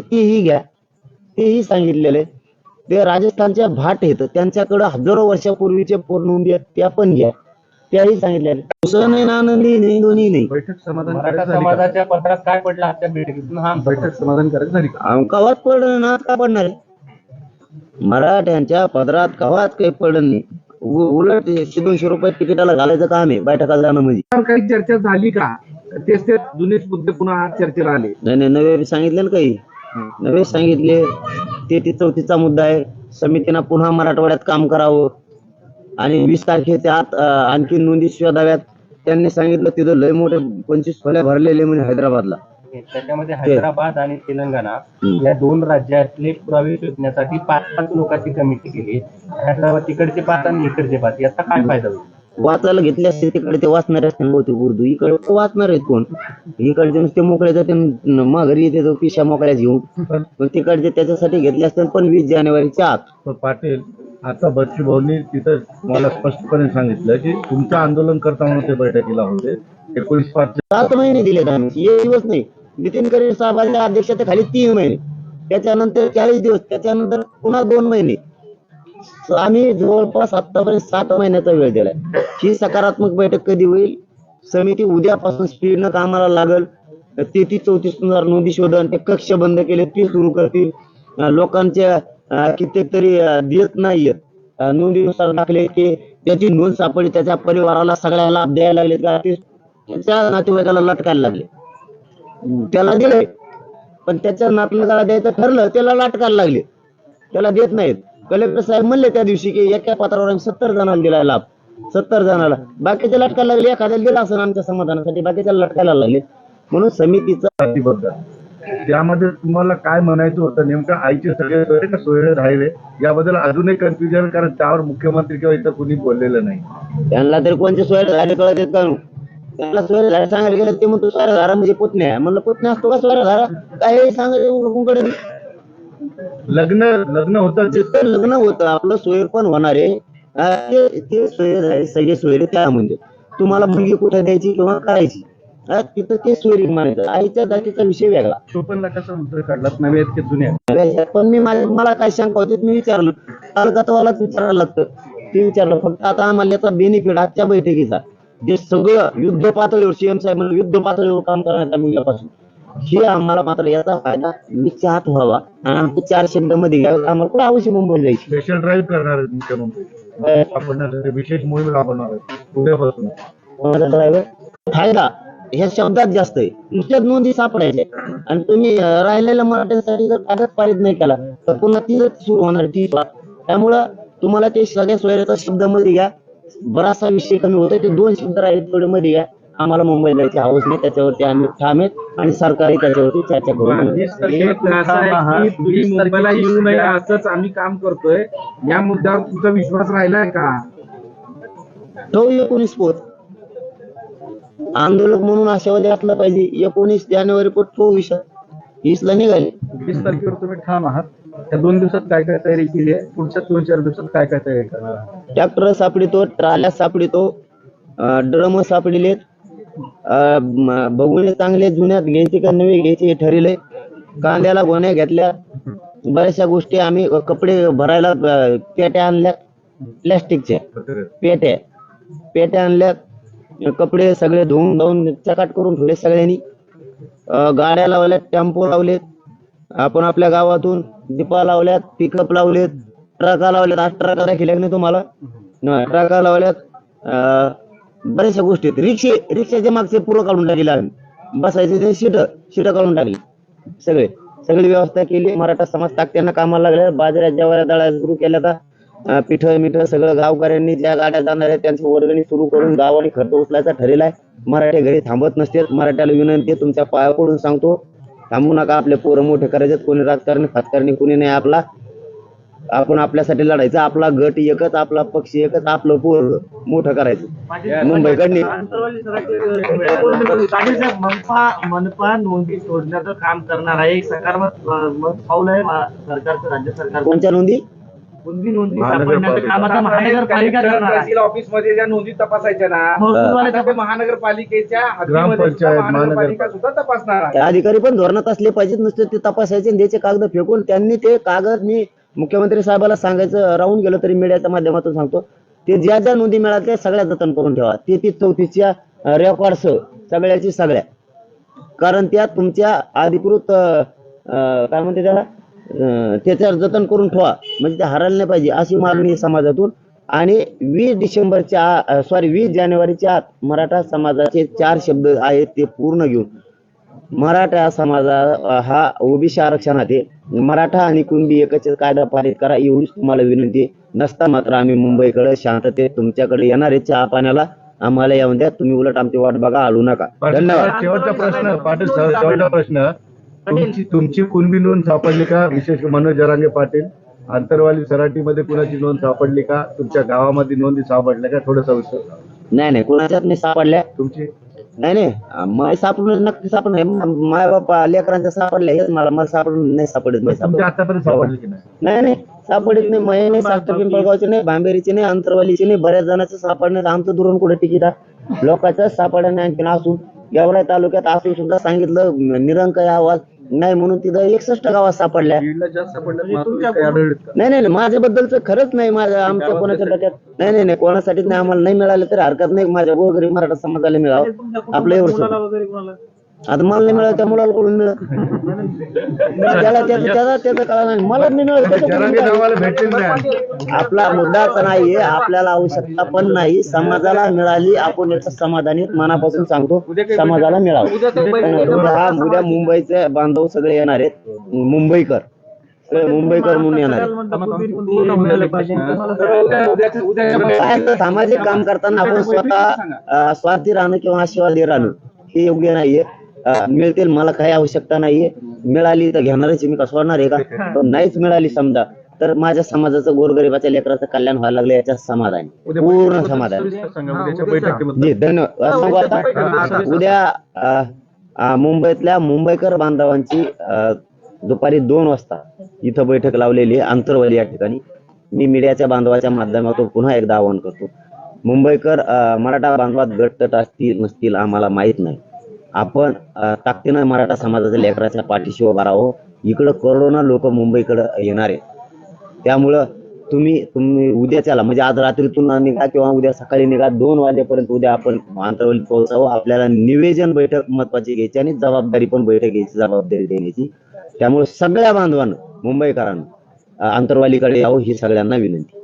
पाहिजे तेही घ्या. तेही सांगितलेलं. आहे ते राजस्थानच्या भाट आहेत. त्यांच्याकडे हजारो वर्षापूर्वीचे नोंदी आहेत. त्या पण घ्या. त्याही सांगितलेलं. आहे. उसळ नाही ना आनंदी नाही दोन्ही नाही. बैठक समाधान मराठा समाजाच्या पत्रात काय पडलं आजच्या बैठकीतून हा. बैठक समाधानकारक झाली का? कवात पडलं ना का पडणार आहे? मराठ्यांच्या पदरात कवात काही पडलं नाही. उ- उलट एकशे दोनशे रुपये तिकिटाला घालायचं काम आहे बैठकाला जाणं म्हणजे. काही चर्चा झाली का? तेच ते जुनेच मुद्दे पुन्हा आज चर्चेला आले. नाही नाही नवे सांगितले ना काही. नवे सांगितले. ते ती चौथीचा मुद्दा आहे. समितीनं पुन्हा मराठवाड्यात काम करावं. आणि वीस तारखेच्या आत आणखी नोंदी शोधाव्यात त्यांनी सांगितलं तिथं लय मोठे पंचवीस खोल्या भरलेले म्हणजे हैदराबादला. त्याच्यामध्ये हैदराबाद आणि तेलंगणा. या दोन राज्यातले पुरावे शोधण्यासाठी पाच पाच लोकांची कमिटी केली. हैदराबाद तिकडचे पाच आणि इकडचे पाच याचा काय फायदा होईल? वाचायला घेतले असते तिकडे ते वाचणारे असते बहुतेक उर्दू. इकडे वाचणार आहेत कोण? इकडचे नुसते मोकळे जाते माघारी येते तो पिशा मोकळ्या घेऊन. पण तिकडचे त्याच्यासाठी घेतले असते पण वीस जानेवारीच्या आत. पाटील आता बच्चू भाऊंनी तिथं मला स्पष्टपणे सांगितलं की तुमचं आंदोलन करता म्हणून ते बैठकीला होते. एकोणीस पाच सात महिने दिले आम्ही. एक दिवस नाही. नितीन गडकरी साहेबांच्या अध्यक्षतेखाली तीन महिने. त्याच्यानंतर चाळीस दिवस. त्याच्यानंतर पुन्हा दोन महिने. आम्ही जवळपास आतापर्यंत सात महिन्याचा वेळ दिलाय. ही सकारात्मक बैठक कधी होईल? समिती उद्यापासून स्पीडनं कामाला लागल. तेहतीस चौतीस हजार नोंदी शोधन ते कक्ष बंद केले ते सुरू करतील. लोकांच्या कित्येक तरी देत नाहीये नोंदीनुसार दाखले ते त्याची नोंद सापडली त्याच्या परिवाराला सगळ्याला द्यायला लागले का ते त्याच्या नातेवाईकाला लटकायला लागले. त्याला दिले पण त्याच्या नातलगाला द्यायचं ठरलं त्याला लटकायला लागले. त्याला देत नाहीत. कलेक्टर साहेब म्हणले त्या दिवशी की एका पत्रावर आम्ही सत्तर जणांना दिला लाभ. सत्तर जणाला. बाकीचे लटकायला लागले एखाद्याला दिला असं आमच्या समाधानासाठी बाकीच्याला लटकायला लागले. म्हणून समितीचं जातीबद्दल त्यामध्ये तुम्हाला काय म्हणायचं होतं नेमकं आईचे सगळे सोयरे का? सोयरे राहिले याबद्दल अजूनही कन्फ्युजन कारण त्यावर मुख्यमंत्री किंवा इतर कोणी बोललेलं नाही. त्यांना तरी कोणते सोयरे झाले कळत येत का? त्यांना सोयरे झाले सांगायला गेलं ते म्हणतो सोयरे धारा म्हणजे पुतण्या. म्हणलं पुतण्या असतो का सोयरे धारा काय सांगायचं लग्न लग्न होतं ते. लग्न होतं. आपलं सोयर पण होणार आहे. हा, ते ते सोयर आहे. सगळे सोयरे त्या म्हणजे तुम्हाला मुलगी कुठे द्यायची किंवा करायची हा, तिथं ते सोयरी म्हणायचं. आईच्या जातीचा विषय वेगळा. चोपनला कसा मुद्दा आहेत की आहेत? पण मी माझ्या- मला काय शंका होती मी विचारलं. तालुक्यातवालाच विचारायला लागतं. ते विचारलं फक्त आता आम्हाला याचा बेनिफिट आजच्या बैठकीचा. जे सगळं युद्ध पातळीवर सीएम साहेब युद्ध पातळीवर काम करण्याचा मिळाल्यापासून हे आम्हाला मात्र याचा फायदा नीटच्या हात व्हावा. आणि आमचे चार शब्दमध्ये घ्यावे आम्हाला कुठे आवश्यक मुंबईला जायची स्पेशल ड्राईव्ह करणार आपण विशेष मोहीम राबवणार उद्यापासून. ड्रायव्हर फायदा ह्या शब्दात जास्त आहे. नुसत्याच नोंदी सापडायच्या. आणि तुम्ही अं, राहिलेल्या मराठ्यांसाठी जर कागद पारित नाही केला तर पुन्हा तीच सुरू होणार ती त्यामुळं तुम्हाला ते सगळ्या सोयऱ्याचा शब्दामध्ये घ्या. बराचसा विषय कमी होतोय ते दोन शब्द राहिले थोडे मध्ये घ्या. आम्हाला मुंबईला जायची हवस नाही त्याच्यावरती आम्ही ठाम आहेत आणि सरकारही त्याच्यावरती चर्चा करू मुंबईला येऊ नये असंच आम्ही काम करतोय. या मुद्द्यावर तुमचा विश्वास राहिलाय का? तो एकोणीस पोत आंदोलक म्हणून आशावादी असला पाहिजे. एकोणीस जानेवारी पोट तो विषय. वीसला निघाले. वीस तारखेवर तुम्ही ठाम आहात. त्या दोन दिवसात काय काय तयारी केली आहे? पुढच्या दोन चार दिवसात काय काय तयारी करणार ट्रॅक्टर सापडितो ट्राल्या सापडितो ड्रम सापडिलेत. बघून चांगले जुन्यात घ्यायचे का नवे घ्यायचे हे ठरले. कांद्याला गोण्या घेतल्या. बऱ्याचशा गोष्टी आम्ही कपडे भरायला पेट्या आणल्या. प्लॅस्टिकच्या. पेट्या. पेट्या आणल्या. कपडे सगळे धुवून धावून चकाट करून ठेवले सगळ्यांनी. गाड्या लावल्यात टेम्पो लावलेत. आपण आपल्या गावातून दीपा लावल्यात पिकअप लावलेत ट्रका लावल्यात आज ट्रका दाखिल्या तुम्हाला? ट्रका लावल्यात. अं, बऱ्याचशा गोष्टी आहेत. रिक्षे रिक्षाच्या मागचे पुरं काढून टाकले आम्ही बसायचे ते सीट काढून टाकली. सगळे सगळी व्यवस्था केली. मराठा समाज ताकत्यानं कामाला लागल्या बाजारात जेवाऱ्या दळा सुरू केल्या आता पिठ मिठ सगळं गावकऱ्यांनी ज्या गाड्या जाणार आहेत त्यांची वर्गणी सुरू करून गावाने खर्च उचलायचा ठरेला आहे. मराठे घरी थांबत नसते मराठ्याला विनंती तुमच्या पाया पडून सांगतो. थांबू नका आपले पोरं मोठे करायचे कोणी राजकारणी फातकारणी कोणी नाही आपला. आपण आपल्यासाठी लढायचं आपला गट एकच आपला पक्ष एकच आपलं पोर मोठं करायचं. मुंबईकडनी साहेब मनपा मनपा नोंदी शोधण्याचं काम करणार आहे. सकारात्मक पाऊल आहे सरकारचं राज्य सरकार कोणत्या नोंदी? महानगरपालिका. तहसील ऑफिसमध्ये ज्या तपासायच्या ना महानगरपालिकेच्या महानगरपालिका सुद्धा तपासणार अधिकारी पण धोरणात असले पाहिजेत नुसते ते तपासायचे आणि त्याचे कागद फेकून त्यांनी ते कागद मी मुख्यमंत्री साहेबाला सांगायचं राहून गेलो तरी मीडियाच्या माध्यमातून सांगतो. ते ज्या ज्या नोंदी मिळाल्या त्या सगळ्या जतन करून ठेवा. ते ती चौथीच्या रेकॉर्डस सगळ्याची सगळ्या. कारण त्या तुमच्या अधिकृत काय म्हणते त्याला त्याच्यावर जतन करून ठेवा. म्हणजे ते हरायला नाही पाहिजे अशी मागणी समाजातून. आणि वीस डिसेंबरच्या सॉरी वीस जानेवारीच्या आत मराठा समाजाचे चार शब्द आहेत ते पूर्ण घेऊन. मराठा समाजा हा ओबीसी आरक्षणात आहे. मराठा आणि कुणबी एकच कायदा पारित करा एवढीच तुम्हाला विनंती. नसता मात्र आम्ही मुंबईकडे शांततेत तुमच्याकडे येणार आहे चहा पाण्याला. आम्हाला येऊन द्या तुम्ही उलट आमची वाट बघा आडू नका. धन्यवाद. शेवटचा प्रश्न पाटील साहेब, शेवटचा प्रश्न. तुमची तुमची कुणबी नोंद सापडली का? विशेष मनोज जरांगे पाटील आंतरवाली सराटीमध्ये कुणाची नोंद सापडली का? तुमच्या गावामध्ये नोंदी सापडल्या का? थोडं सविस्तर नाही नाही कोणाच्यात नाही सापडल्या? तुमची? नाही नाही. माय सापडून नक्की नाही माय बापा लेकरांच्या सापडल्या हेच मला मला सापडून नाही सापडत नाही सापडत आतापर्यंत सापडली की नाही? नाही नाही. सापडत नाही. मये नाही साखर पिंपळगावचे नाही भांबेरीचे नाही अंतरवालीचे नाही बऱ्याच जणांचं सापडण्यात आमचं दुरून कुठे आहे? लोकांचं सापडलं नाही आणखीन असून. गेवराई तालुक्यात असून सुद्धा सांगितलं निरंक आवाज. नाही म्हणून तिथं एकसष्ट गावात सापडल्या. नाही नाही नाही, माझ्याबद्दलच खरंच नाही. माझ्या आमच्या कोणाच्या डोक्यात नाही नाही नाही कोणासाठीच नाही. आम्हाला नाही मिळालं तरी हरकत नाही. माझ्या गोरगरीब मराठा समाजाला मिळावं. आपलं एवढं वगैरे कोणाला? आता मला नाही मिळालं त्या मुलाला कडून मिळत? त्याला त्याचं त्याचा त्याचं कळा नाही. मला नाही नाही. आपला मुद्दाच नाहीये आपल्याला आवश्यकता पण नाही. समाजाला मिळाली आपण याचं समाधानी मनापासून सांगतो समाजाला मिळावं. हा उद्या मुंबईचे बांधव सगळे येणार आहेत. मुंबईकर. मुंबईकर म्हणून येणार सामाजिक काम करताना आपण स्वतः स्वार्थी राहणं किंवा आशीर्वादी राहणं हे योग्य नाहीये. मिळतील. मला काही आवश्यकता नाहीये. मिळाली तर घेणारच मी का सोडणार आहे का? पण नाहीच मिळाली समजा तर माझ्या समाजाचं गोरगरिबाच्या लेकराचं कल्याण व्हायला लागलं याच्या समाधान पूर्ण समाधान जी धन्यवाद. सांगू आता उद्या मुंबईतल्या मुंबईकर बांधवांची अं, दुपारी दोन वाजता इथं बैठक लावलेली आहे आंतरवाली या ठिकाणी. मी मीडियाच्या बांधवाच्या माध्यमातून पुन्हा एकदा आवाहन करतो. मुंबईकर मराठा बांधवात गटतट असतील नसतील आम्हाला माहीत नाही. आपण ताकदीनं मराठा समाजाच्या लेकराच्या पाठीशी उभा राहो इकडं करोना लोक मुंबईकडं येणार आहे त्यामुळं तुम्ही तुम्ही उद्याच्याला म्हणजे आज रात्रीतून निघा किंवा उद्या सकाळी निघा. दोन वाजेपर्यंत उद्या आपण आंतरवली पोहोचावं. आपल्याला निवेदन बैठक महत्वाची घ्यायची आणि जबाबदारी पण बैठक घ्यायची जबाबदारी देण्याची. त्यामुळे सगळ्या बांधवांना मुंबईकरांना अं, आंतरवालीकडे यावं ही सगळ्यांना विनंती.